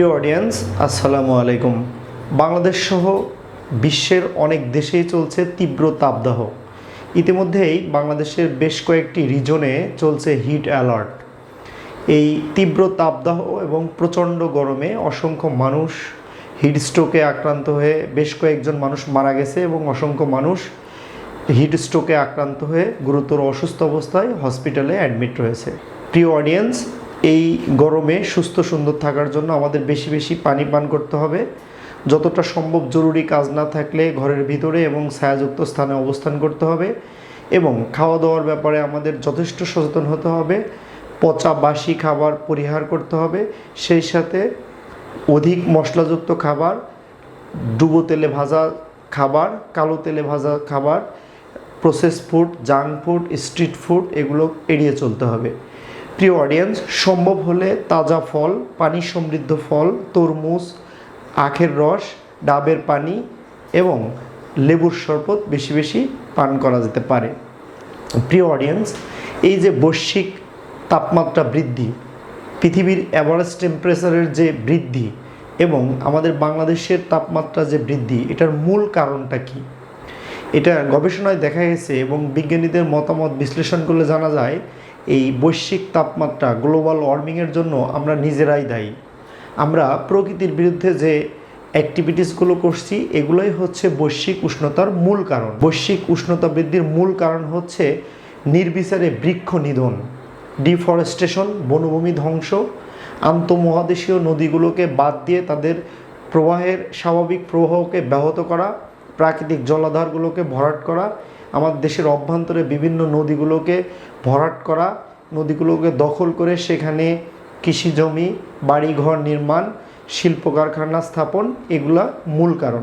প্রিয় অডিয়েন্স আসসালামু আলাইকুম। বাংলাদেশ সহ বিশ্বের অনেক দেশেই চলছে তীব্র তাপদাহ। ইতিমধ্যেই বাংলাদেশের বেশ কয়েকটি রিজনে চলছে হিট অ্যালার্ট এই তীব্র তাপদাহ এবং প্রচণ্ড গরমে অসংখ্য মানুষ হিট স্ট্রোকে আক্রান্ত হয়ে বেশ কয়েকজন মানুষ মারা গেছে এবং অসংখ্য মানুষ হিট স্ট্রোকে আক্রান্ত হয়ে গুরুতর অসুস্থ অবস্থায় হসপিটালে অ্যাডমিট রয়েছে। প্রিয় অডিয়েন্স এই গরমে সুস্থ সুন্দর থাকার জন্য আমাদের বেশি বেশি পানি পান করতে হবে। যতটা সম্ভব জরুরি কাজ না থাকলে ঘরের ভিতরে এবং ছায়াযুক্ত স্থানে অবস্থান করতে হবে এবং খাওয়া দাওয়ার ব্যাপারে আমাদের যথেষ্ট সচেতন হতে হবে। পচা বাসি খাবার পরিহার করতে হবে। সেই সাথে অধিক মশলাযুক্ত খাবার, ডুবো তেলে ভাজা খাবার, কালো তেলে ভাজা খাবার process food junk food street food এগুলো এড়িয়ে চলতে হবে। প্রিয় অডিয়েন্স সম্ভব হলে তাজা ফল, পানি সমৃদ্ধ ফল, তরমুজ, আখের রস, ডাবের পানি এবং লেবুর শরবত বেশি বেশি পান করা যেতে পারে। প্রিয় অডিয়েন্স এই যে বৈশ্বিক তাপমাত্রা বৃদ্ধি, পৃথিবীর অ্যাভারেজ টেম্পারেচারের যে বৃদ্ধি এবং আমাদের বাংলাদেশের তাপমাত্রা যে বৃদ্ধি, এটার মূল কারণটা কি? এটা গবেষণায় দেখা গেছে এবং বিজ্ঞানীদের মতামত বিশ্লেষণ করলে জানা যায় এই বৈশ্বিক তাপমাত্রা গ্লোবাল ওয়ার্মিংয়ের জন্য আমরা নিজেরাই দায়ী। আমরা প্রকৃতির বিরুদ্ধে যে অ্যাক্টিভিটিসগুলো করছি, এগুলোই হচ্ছে বৈশ্বিক উষ্ণতার মূল কারণ। বৈশ্বিক উষ্ণতা বৃদ্ধির মূল কারণ হচ্ছে নির্বিচারে বৃক্ষ নিধন ডিফরেস্টেশন বনভূমি ধ্বংস, আন্তঃমহাদেশীয় নদীগুলোকে বাদ দিয়ে তাদের প্রবাহের স্বাভাবিক প্রবাহকে ব্যাহত করা, প্রাকৃতিক জলাধারগুলোকে ভরাট করা আমাদের দেশের অভ্যন্তরে বিভিন্ন নদীগুলোকে ভরাট করা, নদীগুলোকে দখল করে সেখানে কৃষি জমি, বাড়িঘর নির্মাণ শিল্প কারখানা স্থাপন, এগুলা মূল কারণ।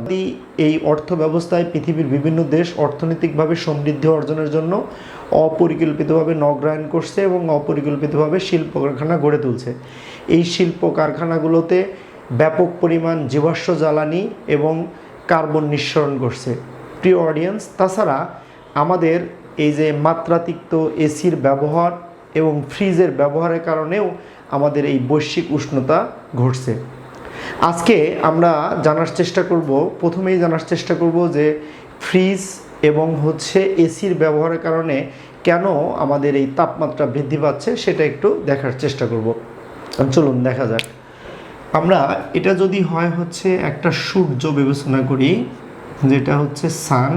এই অর্থ ব্যবস্থায় পৃথিবীর বিভিন্ন দেশ অর্থনৈতিকভাবে সমৃদ্ধি অর্জনের জন্য অপরিকল্পিতভাবে নগরায়ন করছে এবং অপরিকল্পিতভাবে শিল্প কারখানা গড়ে তুলছে। এই শিল্প কারখানাগুলোতে ব্যাপক পরিমাণ জীবাশ্ম জ্বালানি এবং কার্বন নিঃসরণ করছে। প্রিয় অডিয়েন্স তাছাড়া আমাদের এই যে মাত্রাতিক্ত এসির ব্যবহার এবং ফ্রিজের ব্যবহারের কারণেও আমাদের এই বৈশ্বিক উষ্ণতা ঘটছে। আজকে আমরা জানার চেষ্টা করব, প্রথমেই জানার চেষ্টা করব যে ফ্রিজ এবং হচ্ছে এসির ব্যবহারের কারণে কেন আমাদের এই তাপমাত্রা বৃদ্ধি পাচ্ছে সেটা একটু দেখার চেষ্টা করব। চলুন দেখা যাক। আমরা এটা যদি হয় হচ্ছে একটা সূর্য বিবেচনা করি, যেটা হচ্ছে সান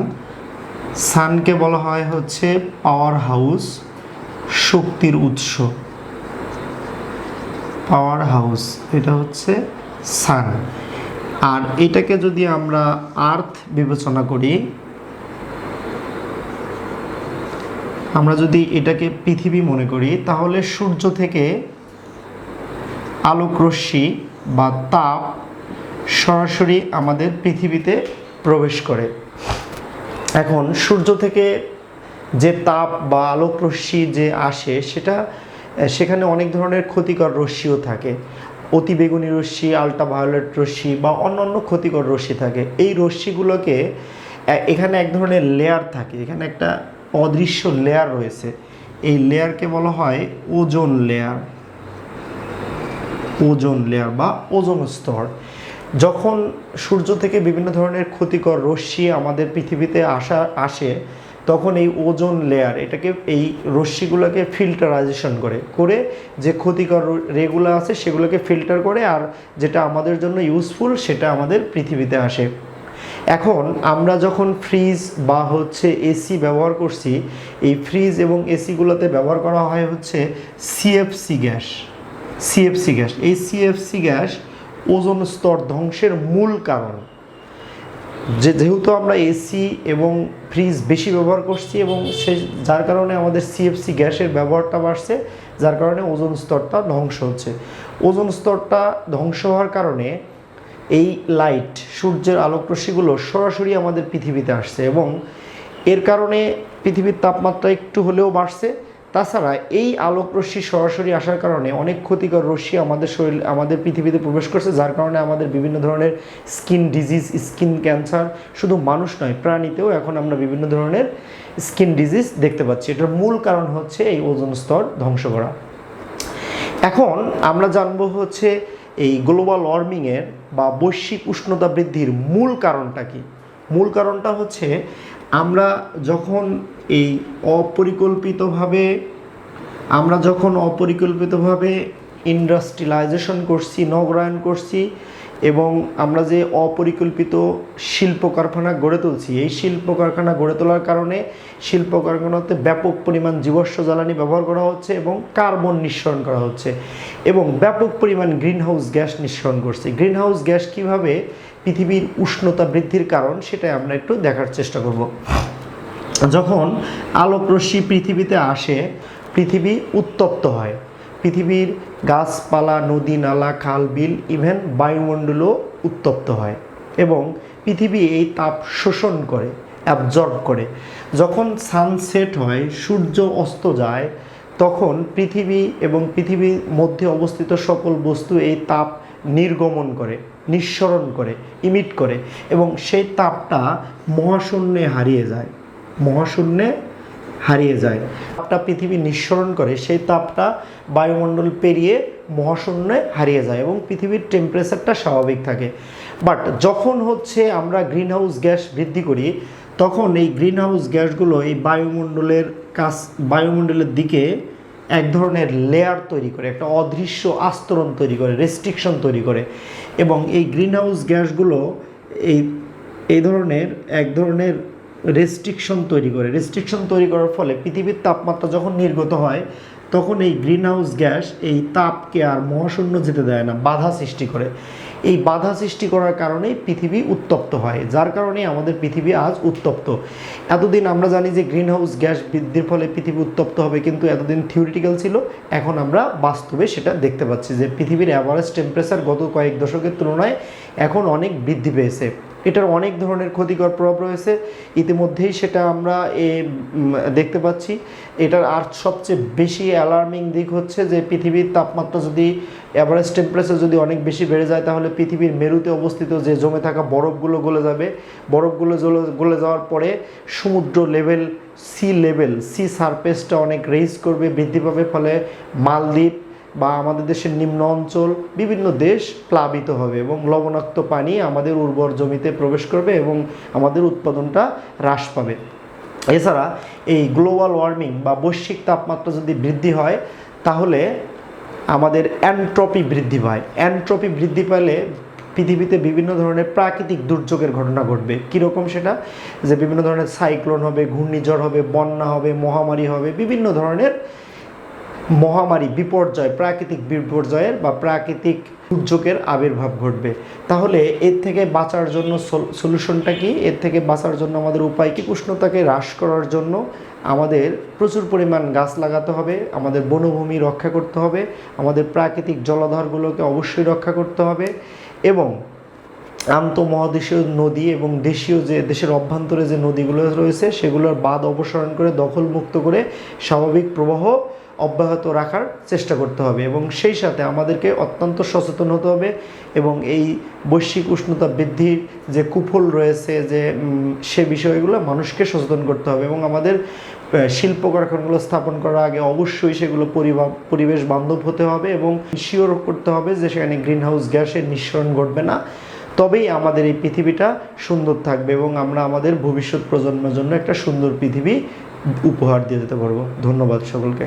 সানকে বলা হয় হচ্ছে পাওয়ার হাউস শক্তির উৎস। পাওয়ার হাউস, এটা হচ্ছে সান। আর এটাকে যদি আমরা আর্থ বিবেচনা করি, আমরা যদি এটাকে পৃথিবী মনে করি, তাহলে সূর্য থেকে আলোক রশ্মি বা তাপ সরাসরি আমাদের পৃথিবীতে প্রবেশ করে। এখন সূর্য থেকে যে তাপ বা আলোক রশ্মি যে আসে, সেটা, সেখানে অনেক ধরনের ক্ষতিকর রশ্মিও থাকে। অতিবেগুনি রশ্মি আলট্রাভায়োলেট রশ্মি বা অন্যান্য ক্ষতিকর রশ্মি থাকে। এই রশ্মিগুলোকে এখানে এক ধরনের লেয়ার থাকে। এখানে একটা অদৃশ্য লেয়ার রয়েছে। এই লেয়ারকে বলা হয় ওজোন লেয়ার ওজোন লেয়ার বা ওজোন স্তর। যখন সূর্য থেকে বিভিন্ন ধরনের ক্ষতিকর রশ্মি আমাদের পৃথিবীতে আসা, আসে, তখন এই ওজোন লেয়ার এটাকে এই রশ্মিগুলোকে ফিল্টারাইজেশন করে করে যে ক্ষতিকর রেগুলো আছে সেগুলোকে ফিল্টার করে আর যেটা আমাদের জন্য ইউজফুল সেটা আমাদের পৃথিবীতে আসে। এখন আমরা যখন ফ্রিজ বা হচ্ছে এসি ব্যবহার করছি, এই ফ্রিজ এবং এসিগুলোতে ব্যবহার করা হয় হচ্ছে সিএফসি গ্যাস সিএফসি গ্যাস এই সিএফসি গ্যাস ওজোন স্তর ধ্বংসের মূল কারণ। যে যেহেতু আমরা এসি এবং ফ্রিজ বেশি ব্যবহার করছি এবং সে যার কারণে আমাদের সিএফসি গ্যাসের ব্যবহারটা বাড়ছে, যার কারণে ওজোন স্তরটা ধ্বংস হচ্ছে। ওজোন স্তরটা ধ্বংস হওয়ার কারণে এই লাইট সূর্যের আলোক রশ্মিগুলো সরাসরি আমাদের পৃথিবীতে আসছে এবং এর কারণে পৃথিবীর তাপমাত্রা একটু হলেও বাড়ছে। তাছাড়া এই আলোক রশ্মি সরাসরি আসার কারণে অনেক ক্ষতিকর রশ্মি আমাদের শরীর, আমাদের পৃথিবীতে প্রবেশ করছে, যার কারণে আমাদের বিভিন্ন ধরনের স্কিন ডিজিজ, স্কিন ক্যান্সার শুধু মানুষ নয়, প্রাণীতেও এখন আমরা বিভিন্ন ধরনের স্কিন ডিজিজ দেখতে পাচ্ছি। এটার মূল কারণ হচ্ছে এই ওজোন স্তর ধ্বংস করা। এখন আমরা জানব হচ্ছে এই গ্লোবাল ওয়ার্মিংয়ের বা বৈশ্বিক উষ্ণতা বৃদ্ধির মূল কারণটা কি। মূল কারণটা হচ্ছে আমরা যখন এই অপরিকল্পিতভাবে, আমরা যখন অপরিকল্পিতভাবে ইন্ডাস্ট্রিয়ালাইজেশন করছি, নগরায়ন করছি এবং আমরা যে অপরিকল্পিত শিল্প কারখানা গড়ে তুলছি, এই শিল্প কারখানা গড়ে তোলার কারণে শিল্প কারখানাতে ব্যাপক পরিমাণ জীবাশ্ম জ্বালানি ব্যবহার করা হচ্ছে এবং কার্বন নিঃসরণ করা হচ্ছে এবং ব্যাপক পরিমাণ গ্রিনহাউস গ্যাস নিঃসরণ করছে। গ্রিনহাউস গ্যাস কীভাবে পৃথিবীর উষ্ণতা বৃদ্ধির কারণ সেটাই আমরা একটু দেখার চেষ্টা করব। যখন আলোকরশ্মি পৃথিবীতে আসে, পৃথিবী উত্তপ্ত হয়। পৃথিবীর গাছপালা, নদী, নালা, খাল, বিল, ইভেন বায়ুমণ্ডলও উত্তপ্ত হয় এবং পৃথিবী এই তাপ শোষণ করে, অ্যাবজর্ব করে। যখন সানসেট হয়, সূর্য অস্ত যায়, তখন পৃথিবী এবং পৃথিবীর মধ্যে অবস্থিত সকল বস্তু এই তাপ নির্গমন করে। নিঃসরণ করে, ইমিট করে এবং সেই তাপটা মহাশূন্যে হারিয়ে যায়। মহাশূন্যে হারিয়ে যায়। তাপটা পৃথিবী নিঃসরণ করে, সেই তাপটা বায়ুমণ্ডল পেরিয়ে মহাশূন্যে হারিয়ে যায় এবং পৃথিবীর টেম্পারেচারটা স্বাভাবিক থাকে। বাট যখন হচ্ছে আমরা গ্রিনহাউস গ্যাস বৃদ্ধি করি, তখন এই গ্রিনহাউস গ্যাসগুলো এই বায়ুমণ্ডলের কাছ বায়ুমণ্ডলের দিকে এক ধরনের লেয়ার তৈরি করে, একটা অদৃশ্য আস্তরণ তৈরি করে রেস্ট্রিকশন তৈরি করে। এবং এই গ্রিনহাউস গ্যাসগুলো এই এই ধরনের, এক ধরনের রেস্ট্রিকশন তৈরি করে। রেস্ট্রিকশন তৈরি করার ফলে পৃথিবীর তাপমাত্রা যখন নির্গত হয় তখন এই গ্রিনহাউস গ্যাস এই তাপকে আর মহাশূন্য যেতে দেয় না, বাধা সৃষ্টি করে। এই বাধা সৃষ্টি করার কারণেই পৃথিবী উত্তপ্ত হয়, যার কারণে আমাদের পৃথিবী আজ উত্তপ্ত। এতদিন আমরা জানি যে গ্রিনহাউস গ্যাস বৃদ্ধির ফলে পৃথিবী উত্তপ্ত হবে, কিন্তু এতদিন থিওরিটিক্যাল ছিল, এখন আমরা বাস্তবে সেটা দেখতে পাচ্ছি যে পৃথিবীর অ্যাভারেজ টেম্পারেচার গত কয়েক দশকের তুলনায় এখন অনেক বৃদ্ধি পেয়েছে। এটার অনেক ধরনের ক্ষতিকর প্রভাব রয়েছে। ইতিমধ্যেই সেটা আমরা এ দেখতে পাচ্ছি। এটার আর সবচেয়ে বেশি অ্যালার্মিং দিক হচ্ছে যে পৃথিবীর তাপমাত্রা যদি অ্যাভারেজ টেম্পারেচার যদি অনেক বেশি বেড়ে যায়, তাহলে পৃথিবীর মেরুতে অবস্থিত যে জমে থাকা বরফগুলো গলে যাবে। বরফগুলো গলে যাওয়ার পরে সমুদ্র লেভেল সি লেভেল সি সারফেসটা অনেক রেইজ করবে, বৃদ্ধি পাবে। ফলে মালদ্বীপ বা আমাদের দেশের নিম্ন অঞ্চল বিভিন্ন দেশ প্লাবিত হবে এবং লবণাক্ত পানি আমাদের উর্বর জমিতে প্রবেশ করবে এবং আমাদের উৎপাদনটা হ্রাস পাবে। এছাড়া এই গ্লোবাল ওয়ার্মিং বা বৈশ্বিক তাপমাত্রা যদি বৃদ্ধি হয়, তাহলে আমাদের অ্যান্ট্রপি বৃদ্ধি পায়। অ্যান্ট্রপি বৃদ্ধি পেলে পৃথিবীতে বিভিন্ন ধরনের প্রাকৃতিক দুর্যোগের ঘটনা ঘটবে। কীরকম সেটা? যে বিভিন্ন ধরনের সাইক্লোন হবে, ঘূর্ণিঝড় হবে, বন্যা হবে, মহামারী হবে, বিভিন্ন ধরনের মহামারী বিপর্যয়, প্রাকৃতিক বিপর্যয়ের বা প্রাকৃতিক দুর্যোগের আবির্ভাব ঘটবে। তাহলে এর থেকে বাঁচার জন্য সলিউশনটা কি? এর থেকে বাঁচার জন্য আমাদের উপায় কি? উষ্ণতাকে হ্রাস করার জন্য আমাদের প্রচুর পরিমাণ গাছ লাগাতে হবে, আমাদের বনভূমি রক্ষা করতে হবে, আমাদের প্রাকৃতিক জলাধারগুলোকে অবশ্যই রক্ষা করতে হবে এবং আন্তঃমহাদেশীয় নদী এবং দেশীয় যে, দেশের অভ্যন্তরে যে নদীগুলো রয়েছে, সেগুলোর বাদ অপসারণ করে দখলমুক্ত করে স্বাভাবিক প্রবাহ অব্যাহত রাখার চেষ্টা করতে হবে এবং সেই সাথে আমাদেরকে অত্যন্ত সচেতন হতে হবে এবং এই বৈশ্বিক উষ্ণতা বৃদ্ধির যে কুফল রয়েছে, যে সে বিষয়গুলো মানুষকে সচেতন করতে হবে এবং আমাদের শিল্প কারখানাগুলো স্থাপন করার আগে অবশ্যই সেগুলো পরিবা- পরিবেশ বান্ধব হতে হবে এবং শিওর করতে হবে যে সেখানে গ্রিনহাউস গ্যাসের নিঃসরণ ঘটবে না। তবেই আমাদের এই পৃথিবীটা সুন্দর থাকবে এবং আমরা আমাদের ভবিষ্যৎ প্রজন্মের জন্য একটা সুন্দর পৃথিবী উপহার দিয়ে যেতে পারব। ধন্যবাদ সকলকে।